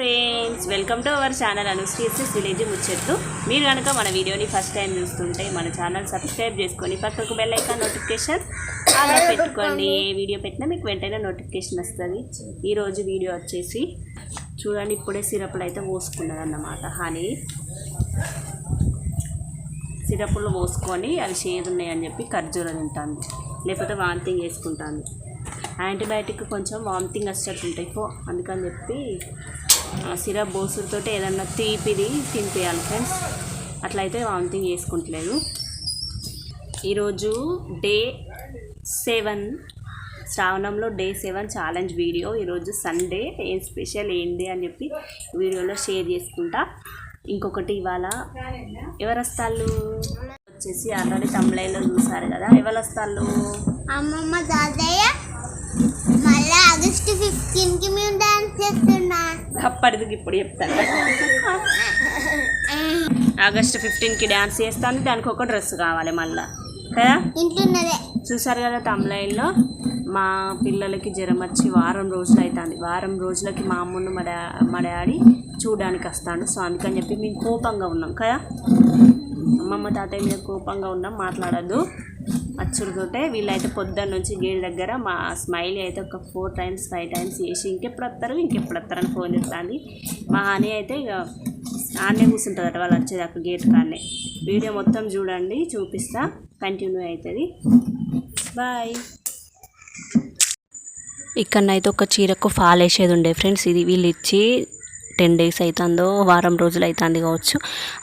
Friends welcome to our channel Anusri's village ముచ్చట్టు మీరు కనుక మన వీడియోని ఫస్ట్ టైం చూస్తుంటే మన ఛానల్ సబ్స్క్రైబ్ చేసుకొని పక్కకు బెల్ ఐకాన్ నోటిఫికేషన్ అలా పెట్టుకోండి. ఏ వీడియో పెట్టినా మీకు వెంటనే నోటిఫికేషన్ వస్తుంది. ఈరోజు వీడియో వచ్చేసి చూడండి ఇప్పుడే సిరప్లు అయితే పోసుకున్నది అన్నమాట హనీ. సిరప్లు పోసుకొని అవి చేదు ఉన్నాయని చెప్పి ఖర్జూరం తింటాను లేకపోతే వాంతింగ్ వేసుకుంటాను యాంటీబయాటిక్ కొంచెం వామిటింగ్ వచ్చేట్టు ఉంటాయి. పో అందుకని చెప్పి సిరప్ బోసులతో ఏదన్నా తీపిది తినిపించాలి ఫ్రెండ్స్. అట్లయితే వామిటింగ్ చేసుకుంటలేదు. ఈరోజు డే సెవెన్. శ్రావణంలో డే సెవెన్ ఛాలెంజ్ వీడియో. ఈరోజు సండే. ఏం స్పెషల్ ఏంటి అని చెప్పి వీడియోలో షేర్ చేసుకుంటా. ఇంకొకటి ఇవాళ ఎవరొస్తాళ్ళు? వచ్చేసి ఆల్రెడీ తమిళలో చూసారు కదా. ఎవరు వస్తాళ్ళు అమ్మమ్మ దాదయ్య మళ్ళీ ఆగస్టు ఫిఫ్టీన్కి మేము డాన్స్ చేస్తున్నాం. అప్పటికి ఇప్పుడు చెప్తాను. ఆగస్ట్ ఫిఫ్టీన్కి డ్యాన్స్ చేస్తాను దానికి ఒక డ్రెస్ కావాలి మళ్ళా. కదా? చూసారు కదా తమిళలో మా పిల్లలకి జ్వరం వచ్చి వారం రోజులు అవుతుంది వారం రోజులకి మా అమ్మను మా డా మా డాడీ చూడడానికి వస్తాడు. సో అందుకని చెప్పి మేము కోపంగా ఉన్నాం కదా? అమ్మమ్మ తాతయ్య మీద కోపంగా ఉన్నాం మాట్లాడద్దు. అచ్చుడుతోటే వీళ్ళైతే పొద్దున్న నుంచి గేట్ దగ్గర మా స్మైలీ అయితే ఒక ఫోర్ టైమ్స్ ఫైవ్ టైమ్స్ చేసి ఇంకెప్పుడు వస్తారు ఇంకెప్పుడు వస్తారు అని ఫోన్ చేస్తుంది. మా హనీ అయితే ఇక ఆడనే కూర్చుంటుందట వాళ్ళు వచ్చేదాకా గేట్ కాడనే వీడియో మొత్తం చూడండి చూపిస్తా కంటిన్యూ అవుతుంది బాయ్. ఇక్కడనైతే ఒక చీరకు ఫాల్ వేసేది ఉండే ఫ్రెండ్స్ ఇది వీళ్ళు ఇచ్చి టెన్ డేస్ అవుతుందో వారం రోజులు అవుతుంది కావచ్చు.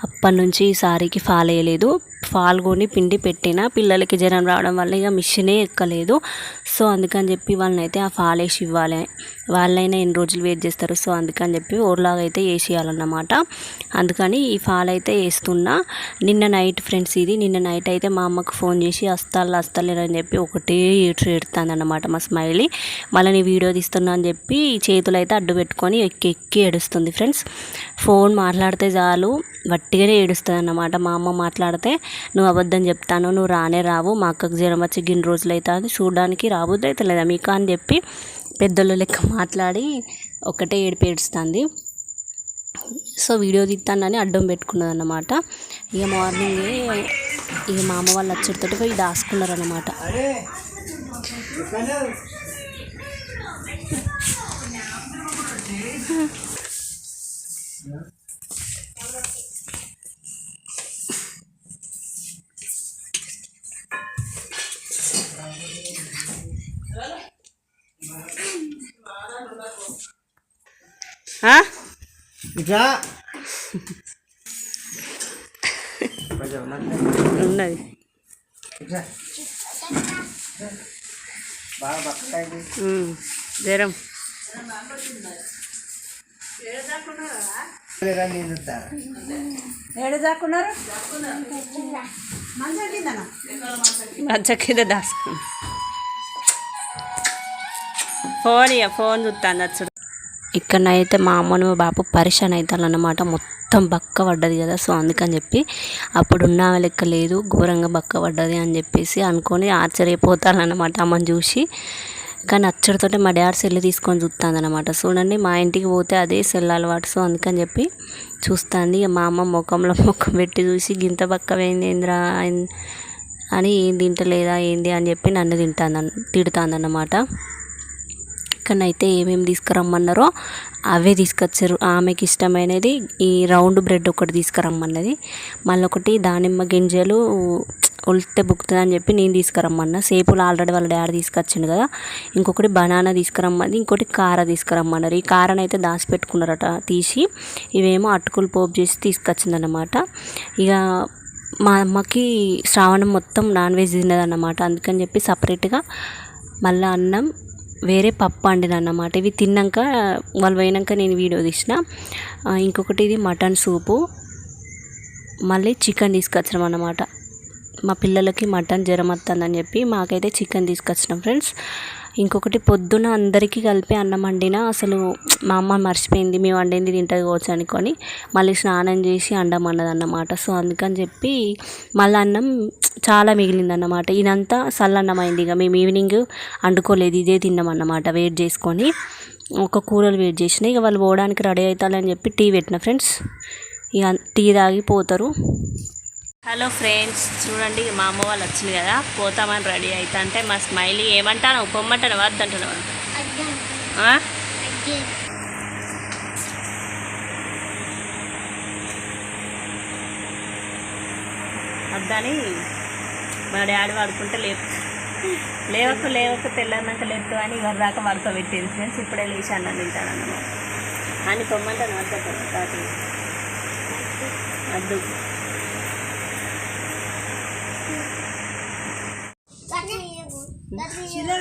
అప్పటి నుంచి ఈ సారీకి ఫాల్ వేయలేదు పాల్గొని పిండి పెట్టిన పిల్లలకి జ్వరం రావడం వల్ల ఇక మిషనే ఎక్కలేదు. సో అందుకని చెప్పి వాళ్ళని అయితే ఆ ఫాల్ వేసి ఇవ్వాలి. వాళ్ళైనా ఎన్ని రోజులు వెయిట్ చేస్తారు? సో అందుకని చెప్పి ఓర్లాగా అయితే వేసేయాలన్నమాట. అందుకని ఈ ఫాల్ అయితే వేస్తున్నా. నిన్న నైట్ ఫ్రెండ్స్ ఇది. నిన్న నైట్ అయితే మా అమ్మకు ఫోన్ చేసి అస్తాలు అస్తలేరు అని చెప్పి ఒకటే ఏడ్చి ఎడుతుంది అన్నమాట మా స్మైలీ. మళ్ళీ నీ వీడియో తీస్తున్నా అని చెప్పి చేతులు అయితే అడ్డు పెట్టుకొని ఎక్కి ఎక్కి ఏడుస్తుంది ఫ్రెండ్స్. ఫోన్ మాట్లాడితే చాలు. వట్టిగానే ఏడుస్తుంది అన్నమాట మా అమ్మ మాట్లాడితే. నువ్వు అబద్ధం చెప్తాను నువ్వు రానే రావు. మా అక్కకు జ్వరం వచ్చి గిన్ని రోజులు అవుతుంది చూడడానికి రాబోద్దు అయితే లేదా మీకు అని చెప్పి పెద్దలు లెక్క మాట్లాడి ఒకటే ఏడిపేడుస్తుంది సో వీడియో తీస్తానని అడ్డం పెట్టుకున్నది అనమాట ఇక మార్నింగ్ ఇక మా అమ్మ వాళ్ళు వచ్చేటతో పోయి దాసుకున్నారనమాట ఆ? ఇట్లా? ఉన్నది. జ్వరం మధ్య కింద దాచుకో ఫోన్ ఇక ఫోన్ చూస్తాను అచ్చుడు. ఇక్కడనైతే మా అమ్మను మా బాబు పరిశాన్ అవుతారన్నమాట మొత్తం బక్క పడ్డది కదా సో అందుకని చెప్పి అప్పుడు ఉన్న లెక్క లేదు ఘోరంగా బక్క పడ్డది అని చెప్పేసి అనుకొని ఆశ్చర్యపోతారన్నమాట అమ్మని చూసి. కానీ అచ్చడితోటే మా డాడ్ సెల్ తీసుకొని చూస్తుంది అనమాట చూడండి మా ఇంటికి పోతే అదే సెల్ అలవాటు. సో అందుకని చెప్పి చూస్తుంది. ఇక మా అమ్మ ముఖంలో ముఖం పెట్టి చూసి గింత బక్క ఏంద్రా? అని ఏం తింటలేదా? ఏంది? అని చెప్పి నన్ను తింటాను తిడుతుందన్నమాట. చికెన్ అయితే ఏమేమి తీసుకురమ్మన్నారో అవే తీసుకొచ్చారు. ఆమెకి ఇష్టమైనది ఈ రౌండ్ బ్రెడ్ ఒకటి తీసుకురమ్మన్నది. మళ్ళీ ఒకటి దానిమ్మ గింజలు ఉల్తే బుక్తుంది అని చెప్పి నేను తీసుకురమ్మన్నా. సేపులు ఆల్రెడీ వాళ్ళ డాడీ తీసుకొచ్చిండు కదా. ఇంకొకటి బనానా తీసుకురమ్మది ఇంకోటి కార తీసుకురమ్మన్నారు. ఈ కారని అయితే దాచిపెట్టుకున్నారట తీసి. ఇవేమో అటుకులు పోపు చేసి తీసుకొచ్చిందన్నమాట. ఇక మా అమ్మకి శ్రావణం మొత్తం నాన్ వెజ్ తిన్నదన్నమాట అందుకని చెప్పి సపరేట్గా మళ్ళీ అన్నం వేరే పప్పు వండిన అన్నమాట ఇవి తిన్నాక వాళ్ళు పోయినాక నేను వీడియో తీసిన. ఇంకొకటి ఇది మటన్ సూపు. మళ్ళీ చికెన్ తీసుకొచ్చినాం అన్నమాట. మా పిల్లలకి మటన్ జ్వరం వస్తుందని చెప్పి మాకైతే చికెన్ తీసుకొచ్చినాం ఫ్రెండ్స్. ఇంకొకటి పొద్దున అందరికీ కలిపి అన్నం వండినా అసలు మా అమ్మ మర్చిపోయింది మేము వండింది తింటుంది కావచ్చు అనుకొని మళ్ళీ స్నానం చేసి అండమన్నది అన్నమాట సో అందుకని చెప్పి మళ్ళీ అన్నం చాలా మిగిలిందన్నమాట. ఇదంతా చల్లన్నం అయింది ఇక. మేము ఈవినింగ్ వండుకోలేదు ఇదే తిన్నాం అన్నమాట వెయిట్ చేసుకొని ఒక కూరలు వెయిట్ చేసిన ఇక వాళ్ళు పోవడానికి రెడీ అవుతారని చెప్పి టీ పెట్టిన ఫ్రెండ్స్. ఇక టీ తాగి పోతారు. హలో ఫ్రెండ్స్ చూడండి మా అమ్మ వాళ్ళు వచ్చింది కదా పోతామని రెడీ అవుతా అంటే మా స్మైలీ ఏమంటాను పొమ్మంటాను వద్దంటాను వద్దని మా డాడీ వాడుకుంటే లేపు. లేవకు లేవకు తెల్లన్నాక లేపు అని ఇవాళ దాకా పడుకోబెట్టేది ఫ్రెండ్స్ ఇప్పుడే లేచి అన్నం తింటాను అన్నమాట అని పొమ్మంటాను వద్దంటాను వద్దు.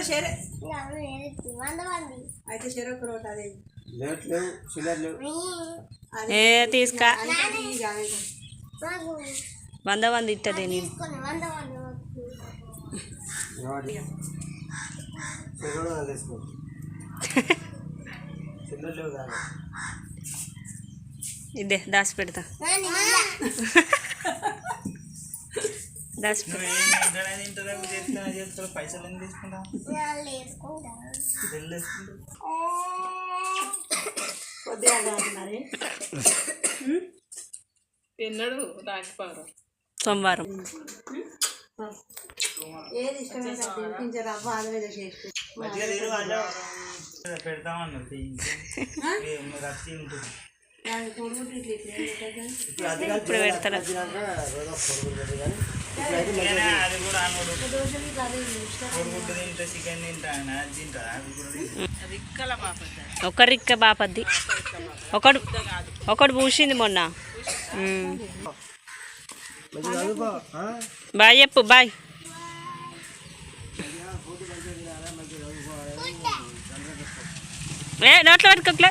షేరే వంద మంది అయితే చెరొక రోట్ అదే. ఏ తీసుకా. వంద వంద ఇట్టది నేను మంది ఇదే దాచి పెడతా వాళ్ళు వేసుకుంటారు సోమవారం. ఏది తినిపించే రవ్వ ఆదరణ చేసి ఇప్పుడు పెడతారా? అది కూడా అనడు కోడిగుడ్డు తింటా చికెన్ తింటా అని అది తింటా అది కూడా తింటా. ఒక రిక్క బాపద్ది ఒకడు ఒకడు పూసింది మొన్న. బాయ్ చెప్పు బాయ్. ఏ నోట్లో పెట్టుకోట్లే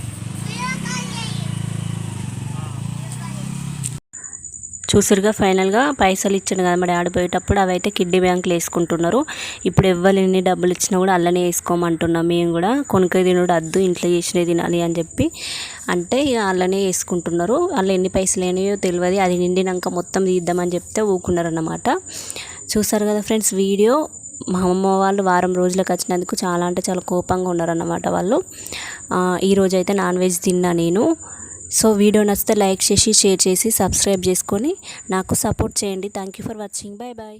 చూసారుగా ఫైనల్గా పైసలు ఇచ్చాను కదా మరి ఆడిపోయేటప్పుడు అవి అయితే కిడ్నీ బ్యాంకులు వేసుకుంటున్నారు. ఇప్పుడు ఎవ్వరు ఎన్ని డబ్బులు ఇచ్చినా కూడా అల్లనే వేసుకోమంటున్నాం. మేము కూడా కొనుక్కు తినడు అద్దు ఇంట్లో చేసినవి తినాలి అని చెప్పి అంటే ఇక అల్లనే వేసుకుంటున్నారు. వాళ్ళు ఎన్ని పైసలు అయినాయో తెలియదు. అది నిండినాక మొత్తం తీద్దామని చెప్తే ఊకున్నారన్నమాట. చూసారు కదా ఫ్రెండ్స్ వీడియో? మా అమ్మ వాళ్ళు వారం రోజులకు వచ్చినందుకు చాలా అంటే చాలా కోపంగా ఉన్నారన్నమాట వాళ్ళు. ఈరోజు అయితే నాన్ వెజ్ తిన్నా నేను. సో వీడియో నచ్చితే లైక్ చేసి షేర్ చేసి సబ్స్క్రైబ్ చేసుకొని నాకు సపోర్ట్ చేయండి. Thank you for watching. Bye bye